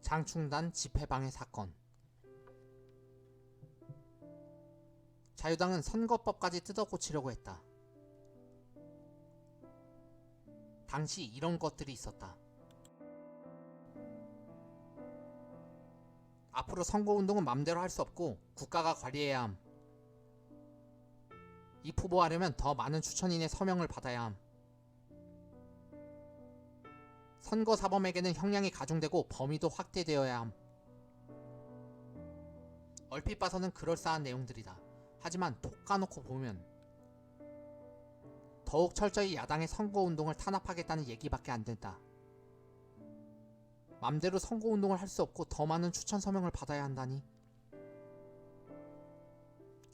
장충단 집회방해 사건 자유당은 선거법까지 뜯어고치려고 했다. 당시 이런 것들이 있었다. 앞으로 선거운동은 맘대로 할 수 없고 국가가 관리해야 함. 이 후보하려면 더 많은 추천인의 서명을 받아야 함. 선거 사범에게는 형량이 가중되고 범위도 확대되어야 함. 얼핏 봐서는 그럴싸한 내용들이다. 하지만 톡 까놓고 보면 더욱 철저히 야당의 선거운동을 탄압하겠다는 얘기밖에 안 된다. 맘대로 선거운동을 할 수 없고 더 많은 추천 서명을 받아야 한다니.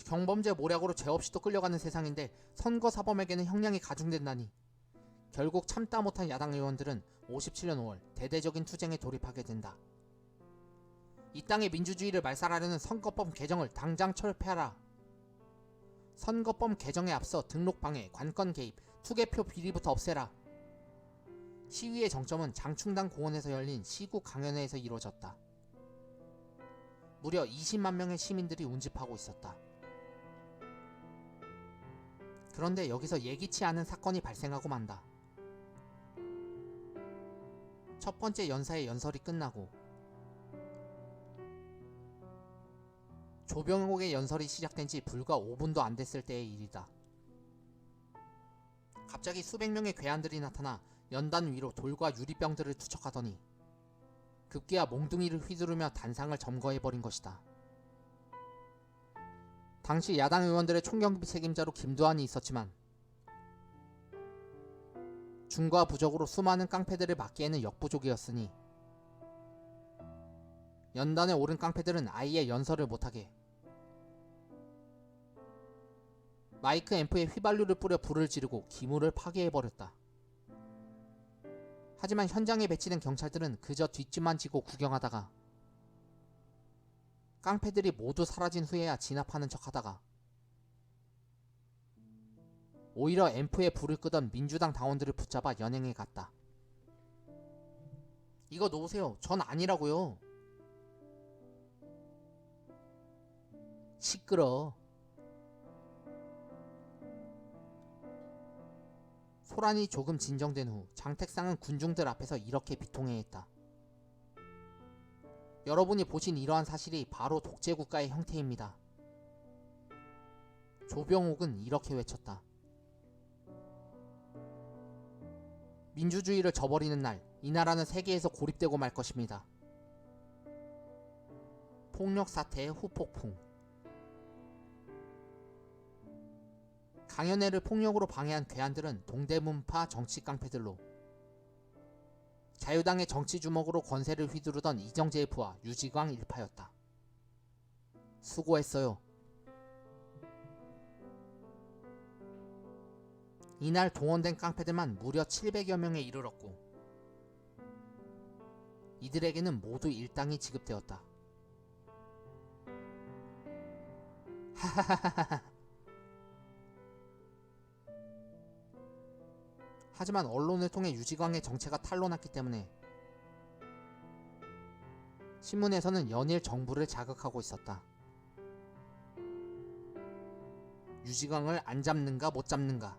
경범죄 모략으로 죄 없이도 끌려가는 세상인데 선거 사범에게는 형량이 가중된다니. 결국 참다 못한 야당 의원들은 57년 5월 대대적인 투쟁에 돌입하게 된다. 이 땅의 민주주의를 말살하려는 선거법 개정을 당장 철폐하라. 선거법 개정에 앞서 등록 방해, 관건 개입, 투개표 비리부터 없애라. 시위의 정점은 장충당 공원에서 열린 시구 강연회에서 이루어졌다. 무려 20만 명의 시민들이 운집하고 있었다. 그런데 여기서 예기치 않은 사건이 발생하고 만다. 첫 번째 연사의 연설이 끝나고 조병옥의 연설이 시작된 지 불과 5분도 안 됐을 때의 일이다. 갑자기 수백 명의 괴한들이 나타나 연단 위로 돌과 유리병들을 투척하더니 급기야 몽둥이를 휘두르며 단상을 점거해버린 것이다. 당시 야당 의원들의 총경비 책임자로 김두한이 있었지만 중과 부적으로 수많은 깡패들을 막기에는 역부족이었으니 연단에 오른 깡패들은 아예 연설을 못하게 마이크 앰프에 휘발유를 뿌려 불을 지르고 기물을 파괴해버렸다. 하지만 현장에 배치된 경찰들은 그저 뒷짐만 지고 구경하다가 깡패들이 모두 사라진 후에야 진압하는 척하다가 오히려 앰프에 불을 끄던 민주당 당원들을 붙잡아 연행해 갔다. 이거 놓으세요. 전 아니라고요. 시끄러. 소란이 조금 진정된 후 장택상은 군중들 앞에서 이렇게 비통해했다. 여러분이 보신 이러한 사실이 바로 독재국가의 형태입니다. 조병옥은 이렇게 외쳤다. 민주주의를 저버리는 날, 이 나라는 세계에서 고립되고 말 것입니다. 폭력 사태의 후폭풍. 강연회를 폭력으로 방해한 괴한들은 동대문파 정치 깡패들로 자유당의 정치 주먹으로 권세를 휘두르던 이정재의 부하 유지광 일파였다. 수고했어요. 이날 동원된 깡패들만 무려 700여 명에 이르렀고 이들에게는 모두 일당이 지급되었다. 하지만 언론을 통해 유지광의 정체가 탄로났기 때문에 신문에서는 연일 정부를 자극하고 있었다. 유지광을 안 잡는가 못 잡는가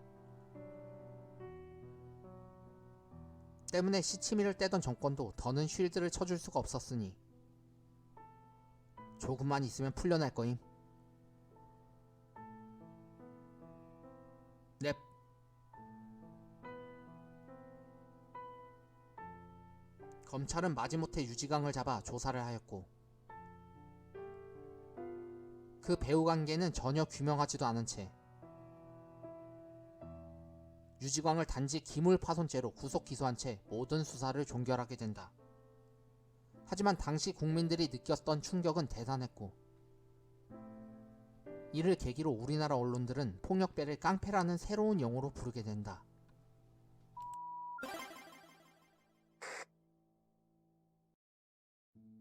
때문에 시치미를 떼던 정권도 더는 쉴드를 쳐줄 수가 없었으니 조금만 있으면 풀려날 거임. 넵. 검찰은 마지못해 유지강을 잡아 조사를 하였고 그 배후 관계는 전혀 규명하지도 않은 채 유지광을 단지 기물 파손죄로 구속 기소한 채 모든 수사를 종결하게 된다. 하지만 당시 국민들이 느꼈던 충격은 대단했고 이를 계기로 우리나라 언론들은 폭력배를 깡패라는 새로운 용어로 부르게 된다.